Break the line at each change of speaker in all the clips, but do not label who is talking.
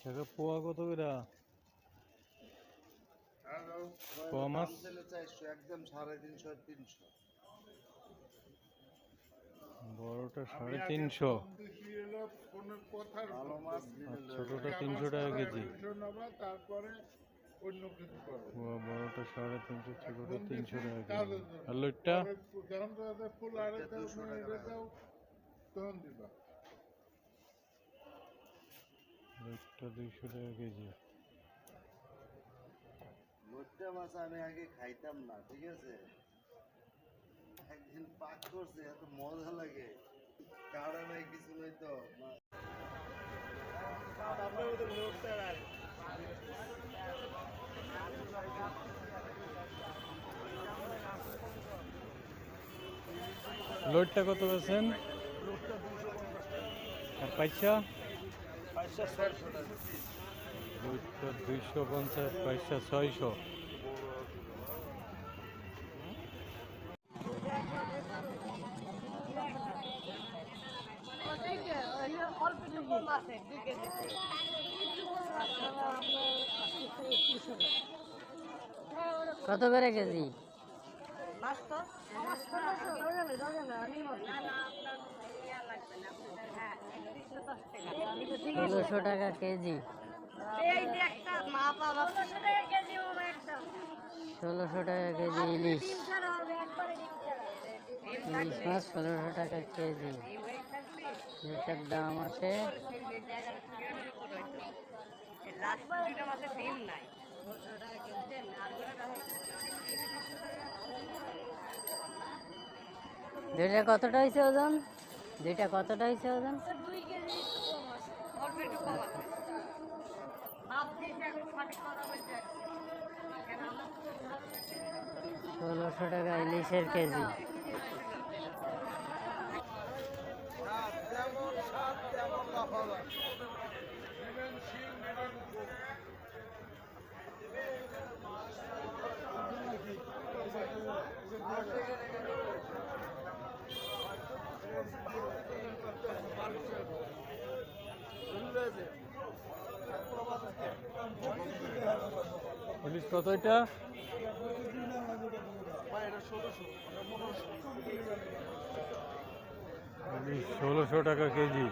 টাকা পোয়া কত করে পোয়া মাছ?
চারশো একদম সাড়ে তিনশো তিনশো।
বড়টা সাড়ে তিনশো। ছোটটা তিনশো টাকা কেজি।
তারপরে অন্য কিছু করো।
পোয়া বড়টা সাড়ে তিনশো ছোটটা তিনশো টাকা কেজি। আর
তখন দিবা।
দুইশো টাকা কেজি।
লোট্টা মাছ আমি আগে খাইতাম না ঠিক আছে? একদিন পাক করছে এত মজা লাগে। কাড়া নাই কিছু নাই তো।
লইটটা কত বেছেন আর লইটটা দুইশো পঞ্চাশ পয়সা ছয়শো।
কত করে কেজি? ষোলোশো টাকা কেজি। ষোলোশো টাকা কেজি ইলিশ। ইলিশ মাছ ষোলোশো টাকা কেজি। যেটার দাম আছে দুইটা কতটা হয়েছে ওজন? দুইটা কতটা হয়েছে ওজন? ষোলোশো টাকা ইলিশের কেজি।
ইলিশ কত এটা? ষোলোশো টাকা কেজি।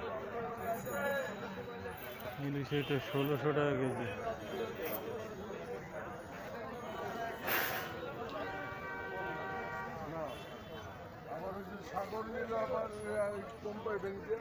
ইলিশ এটা ষোলোশো টাকা কেজি।
আমার সাগর নিল আবার কোম্পাই ব্যাংকে।